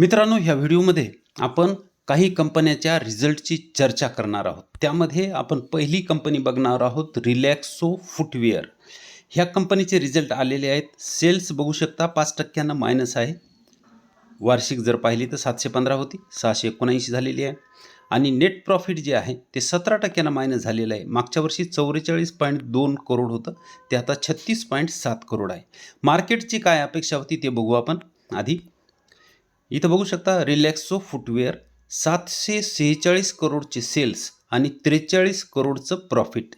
मित्रांनो ह्या व्हिडिओमध्ये आपण काही कंपन्याच्या रिझल्टची चर्चा करणार आहोत. त्यामध्ये आपण पहिली कंपनी बघणार आहोत रिलॅक्सो फुटवेअर. ह्या कंपनीचे रिझल्ट आलेले आहेत. सेल्स बघू शकता पाच टक्क्यानं मायनस आहे. वार्षिक जर पाहिली तर सातशे पंधरा होती सहाशे एकोणऐंशी झालेली आहे. आणि नेट प्रॉफिट जे आहे ते सतरा टक्क्यानं मायनस झालेलं आहे. मागच्या वर्षी चौवेचाळीस पॉईंट दोन करोड होतं ते आता छत्तीस पॉईंट सात करोड आहे. मार्केटची काय अपेक्षा होती ते बघू आपण आधी. इथं बघू शकता रिलॅक्सो फुटवेअर सातशे सेहेचाळीस करोडचे सेल्स आणि त्रेचाळीस करोडचं प्रॉफिट.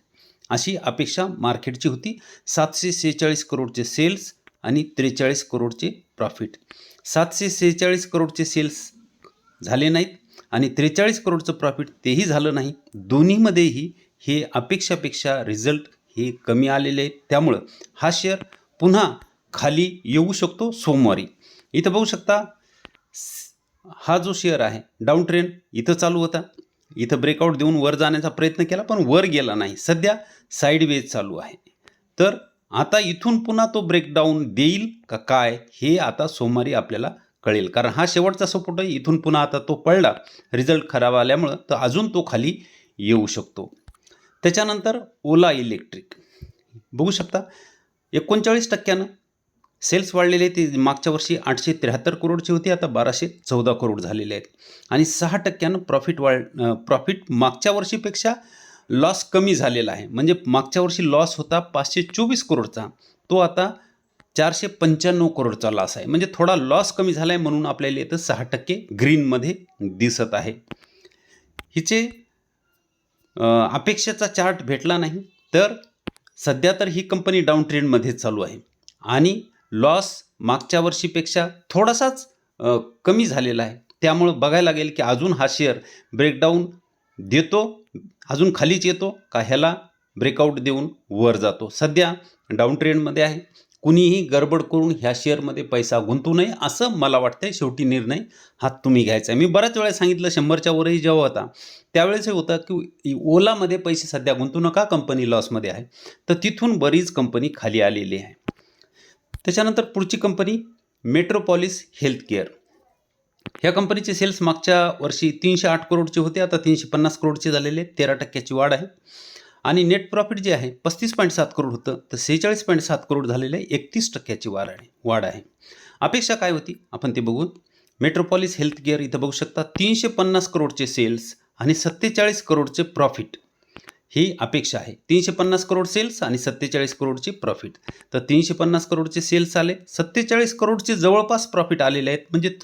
अशी अपेक्षा मार्केटची होती. सातशे सेहेचाळीस करोडचे सेल्स आणि त्रेचाळीस करोडचे प्रॉफिट. सातशे सेहेचाळीस करोडचे सेल्स झाले नाहीत आणि त्रेचाळीस करोडचं प्रॉफिट तेही झालं नाही. दोन्हीमध्येही हे अपेक्षापेक्षा रिझल्ट हे कमी आलेले आहेत. त्यामुळं हा शेअर पुन्हा खाली येऊ शकतो सोमवारी. इथं बघू शकता हा जो शेअर आहे डाऊन ट्रेंड इथं चालू होता. इथं ब्रेकआउट देऊन वर जाण्याचा प्रयत्न केला पण वर गेला नाही. सध्या साईडवेज चालू आहे. तर आता इथून पुन्हा तो ब्रेकडाऊन देईल का काय हे आता सोमवारी आपल्याला कळेल. कारण हा शेवटचा सपोर्ट आहे इथून पुन्हा आता तो पडला. रिझल्ट खराब आल्यामुळं तर अजून तो खाली येऊ शकतो. त्याच्यानंतर ओला इलेक्ट्रिक बघू शकता एकोणचाळीस टक्क्यानं सेल्स वाढलेले ते मागच्या वर्षी आठशे त्र्याहत्तर करोडची होती आता बाराशे चौदा करोड झालेले आहेत. आणि सहा टक्क्यानं प्रॉफिट वाढ प्रॉफिट मागच्या वर्षीपेक्षा लॉस कमी झालेला आहे. म्हणजे मागच्या वर्षी लॉस होता पाचशे चोवीस करोडचा. तो आता चारशे पंच्याण्णव करोडचा लॉस आहे. म्हणजे थोडा लॉस कमी झाला आहे म्हणून आपल्याला इथं सहा टक्के ग्रीनमध्ये दिसत आहे. हिचे अपेक्षेचा चार्ट भेटला नाही तर सध्या तर ही कंपनी डाऊन ट्रेंडमध्ये चालू आहे. आणि लॉस मागच्या वर्षीपेक्षा थोडासाच कमी झालेला आहे. त्यामुळं बघायला लागेल की अजून हा शेअर ब्रेकडाऊन देतो अजून खालीच येतो का ह्याला ब्रेकआउट देऊन वर जातो. सध्या डाऊन ट्रेंडमध्ये आहे. कुणीही गडबड करून ह्या शेअरमध्ये पैसा गुंतू नये असं मला वाटतंय. शेवटी निर्णय हा तुम्ही घ्यायचा आहे. मी बऱ्याच वेळा सांगितलं शंभरच्या वरही जेव्हा होता त्यावेळेस हे होतं की ओलामध्ये पैसे सध्या गुंतू नका कंपनी लॉसमध्ये आहे. तर तिथून बरीच कंपनी खाली आलेली आहे. त्याच्यानंतर पुढची कंपनी मेट्रोपॉलिस हेल्थ केअर ह्या कंपनीचे सेल्स मागच्या वर्षी तीनशे आठ करोडचे होते आता तीनशे पन्नास करोडचे झालेले तेरा टक्क्याची वाढ आहे. आणि नेट प्रॉफिट जे आहे पस्तीस पॉईंट सात करोड होतं तर सेहेचाळीस पॉईंट सात करोड झालेलं आहे एकतीस टक्क्याची वाढ आहे वाढ आहे. अपेक्षा काय होती? आपण ते बघू मेट्रोपॉलिस हेल्थ केअर इथं बघू शकता तीनशे पन्नास करोडचे सेल्स आणि सत्तेचाळीस करोडचे प्रॉफिट ही अपेक्षा आहे. तीनशे पन्नास करोड सेल्स आणि सत्तेचाळीस करोडचे प्रॉफिट तर तीनशे पन्नास करोडचे सेल्स आले. सत्तेचाळीस करोडचे जवळपास प्रॉफिट आलेले आहेत. म्हणजे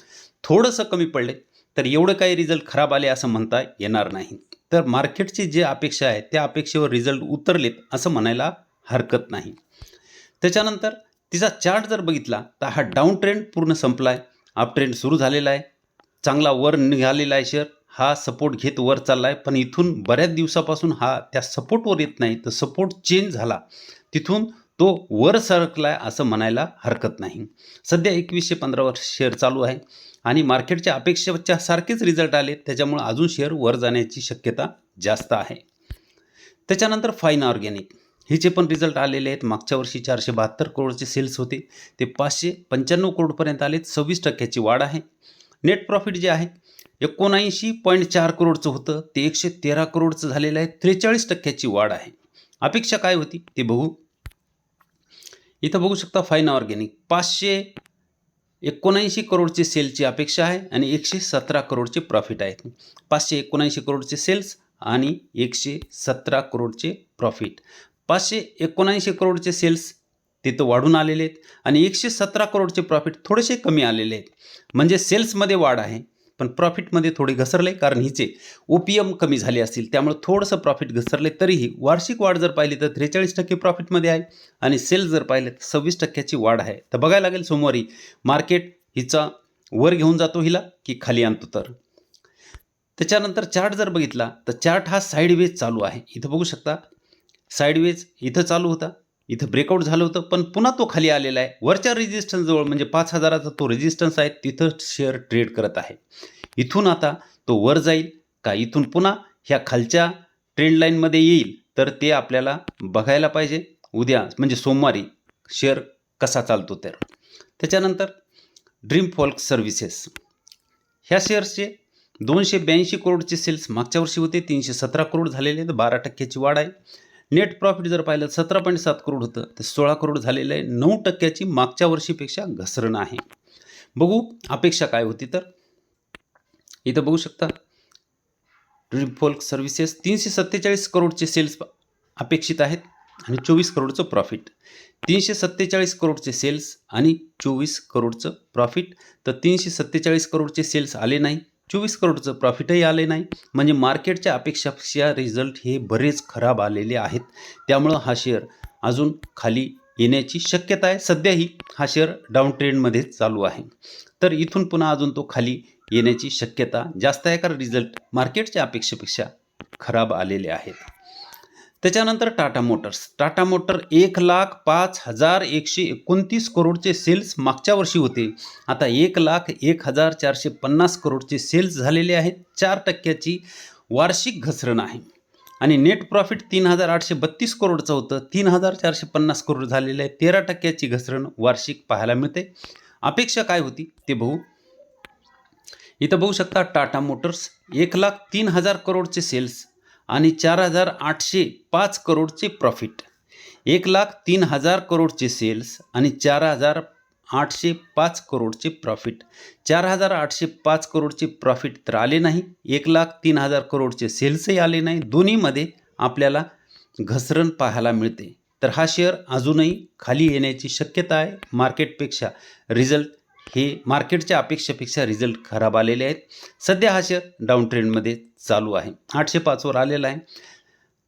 थोडंसं कमी पडले. तर एवढं काही रिझल्ट खराब आले असं म्हणता येणार नाही. तर मार्केटची जे अपेक्षा आहे त्या अपेक्षेवर रिझल्ट उतरलेत असं म्हणायला हरकत नाही. त्याच्यानंतर तिचा चार्ट जर बघितला तर हा डाऊन ट्रेंड पूर्ण संपला आहे अप ट्रेंड सुरू झालेला आहे. चांगला वर निघालेला आहे शेअर हा सपोर्ट घेत वर चालला आहे पण इथून बऱ्याच दिवसापासून हा त्या सपोर्टवर येत नाही. तर सपोर्ट चेंज झाला. तिथून तो वर सरकला आहे असं म्हणायला हरकत नाही. सध्या एकवीसशे पंधरावर शेअर चालू आहे. आणि मार्केटच्या अपेक्षेच्या सारखेच रिझल्ट आले. त्याच्यामुळं अजून शेअर वर जाण्याची शक्यता जास्त आहे. त्याच्यानंतर फाईन ऑर्गॅनिक हिचे पण रिझल्ट आलेले आहेत. मागच्या वर्षी चारशे बहात्तर करोडचे सेल्स होते. ते पाचशे पंच्याण्णव करोडपर्यंत आले सव्वीस टक्क्याची वाढ आहे. नेट प्रॉफिट जे आहे एकोणऐंशी पॉईंट चार करोडचं होतं. ते एकशे तेरा करोडचं झालेलं आहे. त्रेचाळीस टक्क्याची वाढ आहे. अपेक्षा काय होती? ते बघू. इथं बघू शकता फाईन ऑर्गॅनिक पाचशे एकोणऐंशी करोडचे सेलची अपेक्षा आहे आणि एकशे सतरा करोडचे प्रॉफिट आहेत पाचशे एकोणऐंशी करोडचे सेल्स आणि एकशे सतरा करोडचे प्रॉफिट पाचशे एकोणऐंशी करोडचे सेल्स तिथं वाढून आलेले आहेत आणि एकशे सतरा करोडचे प्रॉफिट थोडेसे कमी आलेले आहेत. म्हणजे सेल्समध्ये वाढ आहे. पण प्रॉफिटमध्ये थोडे घसरले कारण हिचे ओ पी एम कमी झाले असतील. त्यामुळे थोडंसं प्रॉफिट घसरले तरीही वार्षिक वाढ जर पाहिली तर त्रेचाळीस टक्के प्रॉफिटमध्ये आहे आणि सेल जर पाहिले तर सव्वीस टक्क्याची वाढ आहे. तर बघायला लागेल सोमवारी मार्केट हिचा वर घेऊन जातो हिला की खाली आणतो तर. त्याच्यानंतर चार्ट जर बघितला तर चार्ट हा साईडवेज चालू आहे. इथं बघू शकता. साईडवेज इथं चालू होता. इथं ब्रेकआउट झालं होतं पण पुन्हा तो खाली आलेला आहे. वरच्या रेजिस्टन्सजवळ म्हणजे पाच हजाराचा तो रेजिस्टन्स आहे तिथं शेअर ट्रेड करत आहे. इथून आता तो वर जाईल का इथून पुन्हा ह्या खालच्या ट्रेंड लाईनमध्ये येईल तर ते आपल्याला बघायला पाहिजे. उद्या म्हणजे सोमवारी शेअर कसा चालतो तर. त्याच्यानंतर ड्रीम फॉल्क सर्व्हिसेस ह्या शेअर्सचे दोनशे ब्याऐंशी करोडचे सेल्स मागच्या वर्षी होते तीनशे सतरा करोड झालेले आहेत बारा टक्क्याची वाढ आहे. नेट प्रॉफिट जर पाहिलं सतरा पॉईंट सात करोड होतं. तर सोळा करोड झालेलं आहे. नऊ टक्क्याची मागच्या वर्षीपेक्षा घसरण आहे. बघू अपेक्षा काय होती तर? इथं बघू शकता. रिफोल्क सर्व्हिसेस तीनशे सत्तेचाळीस करोडचे सेल्स अपेक्षित आहेत आणि चोवीस करोडचं प्रॉफिट तीनशे सत्तेचाळीस करोडचे सेल्स आणि चोवीस करोडचं प्रॉफिट तर तीनशे सत्तेचाळीस करोडचे सेल्स आले नाही. चोवीस करोडचं प्रॉफिटही आले नाही. म्हणजे मार्केटच्या अपेक्षापेक्षा रिझल्ट हे बरेच खराब आलेले आहेत. त्यामुळं हा शेअर अजून खाली येण्याची शक्यता आहे. सध्याही हा शेअर डाऊन ट्रेंडमध्ये चालू आहे. तर इथून पुन्हा अजून तो खाली येण्याची शक्यता जास्त आहे कारण रिझल्ट मार्केटच्या अपेक्षेपेक्षा खराब आलेले आहेत. त्याच्यानंतर टाटा मोटर्स. टाटा मोटर एक लाख पाच हजार एकशे एकोणतीस करोडचे सेल्स मागच्या वर्षी होते. आता एक लाख एक हजार चारशे पन्नास करोडचे सेल्स झालेले आहेत. चार टक्क्याची वार्षिक घसरण आहे. आणि नेट प्रॉफिट तीन हजार आठशे बत्तीस करोडचं होतं. तीन हजार चारशे पन्नास करोड झालेलं आहे तेरा टक्क्याची घसरण वार्षिक पाहायला मिळते. अपेक्षा काय होती? ते बघू. इथं बघू शकता टाटा मोटर्स. एक लाख तीन हजार करोडचे सेल्स आणि चार हजार आठशे पाच करोडचे प्रॉफिट एक लाख तीन हजार करोडचे सेल्स आणि चार हजार आठशे पाच करोडचे प्रॉफिट चार हजार आठशे पाच करोडचे प्रॉफिट तर आले नाही. एक लाख तीन हजार करोडचे सेल्सही आले नाही. दोन्हीमध्ये आपल्याला घसरण पाहायला मिळते. तर हा शेअर अजूनही खाली येण्याची शक्यता आहे. मार्केटपेक्षा रिझल्ट हे मार्केटच्या अपेक्षेपेक्षा रिझल्ट खराब आलेले आहेत. सध्या हा शेअर डाऊन ट्रेंडमध्ये चालू आहे. आठशे पाचवर आलेला आहे.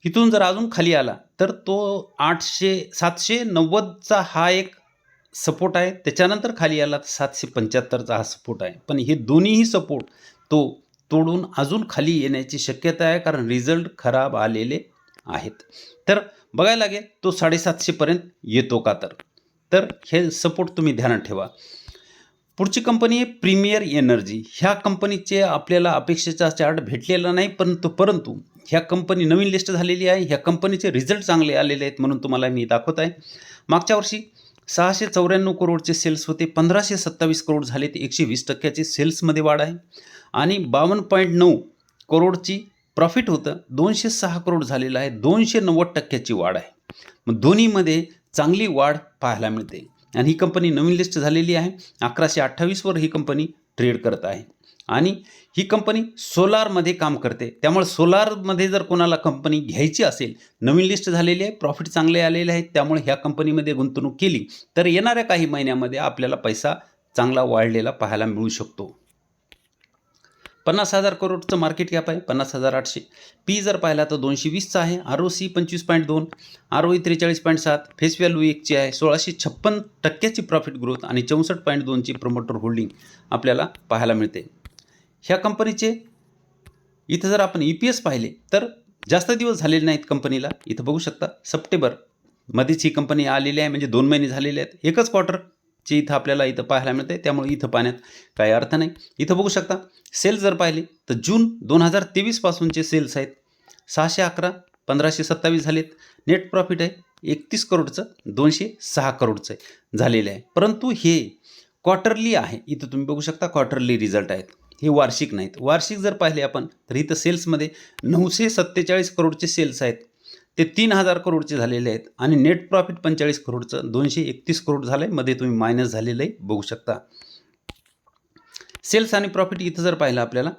इथून जर अजून खाली आला तर तो आठशे सातशे नव्वदचा हा एक सपोर्ट आहे. त्याच्यानंतर खाली आला तर सातशे पंच्याहत्तरचा हा सपोर्ट आहे. पण हे दोन्हीही सपोर्ट तो तोडून अजून खाली येण्याची शक्यता आहे कारण रिझल्ट खराब आलेले आहेत. तर बघायला लागेल तो साडेसातशेपर्यंत येतो का तर. तर हे सपोर्ट तुम्ही ध्यानात ठेवा. पुढची कंपनी आहे प्रीमियर एनर्जी. ह्या कंपनीचे आपल्याला अपेक्षेचा चार्ट भेटलेला नाही परंतु परंतु ह्या कंपनी नवीन लिस्ट झालेली आहे. ह्या कंपनीचे रिझल्ट चांगले आलेले आहेत म्हणून तुम्हाला मी दाखवत आहे. मागच्या वर्षी सहाशे चौऱ्याण्णव करोडचे सेल्स होते पंधराशे सत्तावीस करोड झाले ते एकशे वीस टक्क्याची सेल्समध्ये वाढ आहे. आणि बावन्न पॉईंट नऊ करोडची प्रॉफिट होतं दोनशे सहा करोड झालेलं आहे दोनशे नव्वद टक्क्याची वाढ आहे. मग दोन्हीमध्ये चांगली वाढ पाहायला मिळते. आणि ही कंपनी नवीन लिस्ट झालेली आहे. अकराशे अठ्ठावीसवर ही कंपनी ट्रेड करत आहे. आणि ही कंपनी सोलारमध्ये काम करते. त्यामुळे सोलारमध्ये जर कोणाला कंपनी घ्यायची असेल नवीन लिस्ट झालेली आहे प्रॉफिट चांगले आलेले आहेत त्यामुळे ह्या कंपनीमध्ये गुंतवणूक केली तर येणाऱ्या काही महिन्यामध्ये आपल्याला पैसा चांगला वाढलेला पाहायला मिळू शकतो. पन्नास हजार करोडचं मार्केट कॅप आहे पन्नास हजार आठशे. पी जर पाहिला तर दोनशे वीसचा आहे आर ओ सी पंचवीस पॉईंट दोन आर ओ ई त्रेचाळीस पॉईंट सात फेस व्हॅल्यू एकची आहे सोळाशे छप्पन टक्क्याची प्रॉफिट ग्रोथ आणि चौसष्ट पॉईंट दोनची प्रमोटर होल्डिंग आपल्याला पाहायला मिळते. ह्या कंपनीचे इथं जर आपण ई पी एस पाहिले तर जास्त दिवस झालेले नाहीत कंपनीला इथं बघू शकता सप्टेंबरमध्येच ही कंपनी आलेली आहे म्हणजे दोन महिने झालेले आहेत एकच जे इथं आपल्याला इथं पाहायला मिळते त्यामुळे इथं पाहण्यात काही अर्थ नाही. इथं बघू शकता सेल्स जर पाहिले तर जून दोन हजार तेवीसपासूनचे सेल्स आहेत. सहाशे अकरा पंधराशे सत्तावीस झालेत. नेट प्रॉफिट आहे एकतीस करोडचं दोनशे सहा करोडचं आहे झालेलं आहे. परंतु हे क्वार्टरली आहे. इथं तुम्ही बघू शकता क्वार्टरली रिझल्ट आहेत. हे वार्षिक नाहीत. वार्षिक जर पाहिले आपण तर इथं सेल्समध्ये नऊशे सत्तेचाळीस करोडचे सेल्स आहेत. ते तीन हजार करोडचे झालेले आहेत आणि नेट प्रॉफिट पंचेचाळीस करोडचं दोनशे एकतीस करोड झालं आहे मध्ये तुम्ही मायनस झालेलं आहे बघू शकता. सेल्स आणि प्रॉफिट इथं जर पाहिलं आपल्याला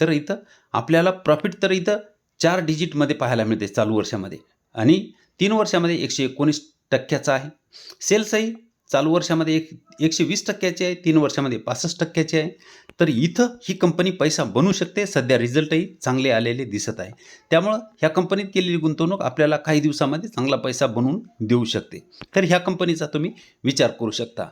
तर इथं आपल्याला प्रॉफिट तर इथं चार डिजिटमध्ये पाहायला मिळते चालू वर्षामध्ये. आणि तीन वर्षामध्ये एकशे एकोणीस टक्क्याचा आहे. सेल्सही चालू वर्षामध्ये एक एकशे वीस टक्क्याची आहे तीन वर्षामध्ये पासष्ट टक्क्याची आहे. तर इथं ही कंपनी पैसा बनू शकते सध्या रिझल्टही चांगले आलेले दिसत आहे. त्यामुळं ह्या कंपनीत केलेली गुंतवणूक आपल्याला काही दिवसामध्ये चांगला पैसा बनवून देऊ शकते. तर ह्या कंपनीचा तुम्ही विचार करू शकता.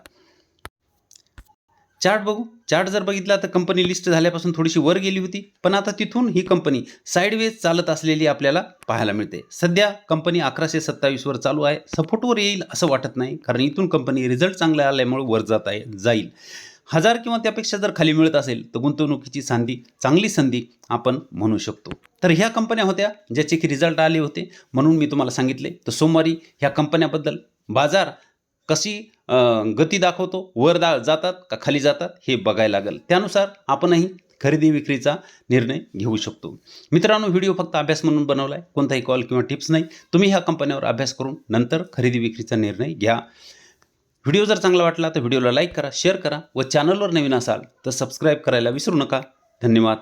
चार्ट बघू. चार्ट जर बघितला तर कंपनी लिस्ट झाल्यापासून थोडीशी वर गेली होती. पण आता तिथून ही कंपनी साईडवेज चालत असलेली आपल्याला पाहायला मिळते. सध्या कंपनी अकराशे सत्तावीसवर चालू आहे. सपोर्टवर येईल असं वाटत नाही. कारण इथून कंपनी रिझल्ट चांगला आल्यामुळे वर जात आहे जाईल. हजार किंवा त्यापेक्षा जर खाली मिळत असेल तर गुंतवणुकीची संधी चांगली संधी आपण म्हणू शकतो. तर ह्या कंपन्या होत्या ज्याचे की रिझल्ट आले होते. म्हणून मी तुम्हाला सांगितले. तर सोमवारी ह्या कंपन्याबद्दल बाजार कशी गती दाखवतो. वर दा जातात का खाली जातात हे बघायला लागेल. त्यानुसार आपणही खरेदी विक्रीचा निर्णय घेऊ शकतो. मित्रांनो व्हिडिओ फक्त अभ्यास म्हणून बनवला आहे कोणताही कॉल किंवा टिप्स नाही. तुम्ही ह्या कंपन्यावर अभ्यास करून नंतर खरेदी विक्रीचा निर्णय घ्या. व्हिडिओ जर चांगला वाटला तर व्हिडिओला लाईक करा शेअर करा व चॅनलवर नवीन असाल तर सबस्क्राईब करायला विसरू नका. धन्यवाद.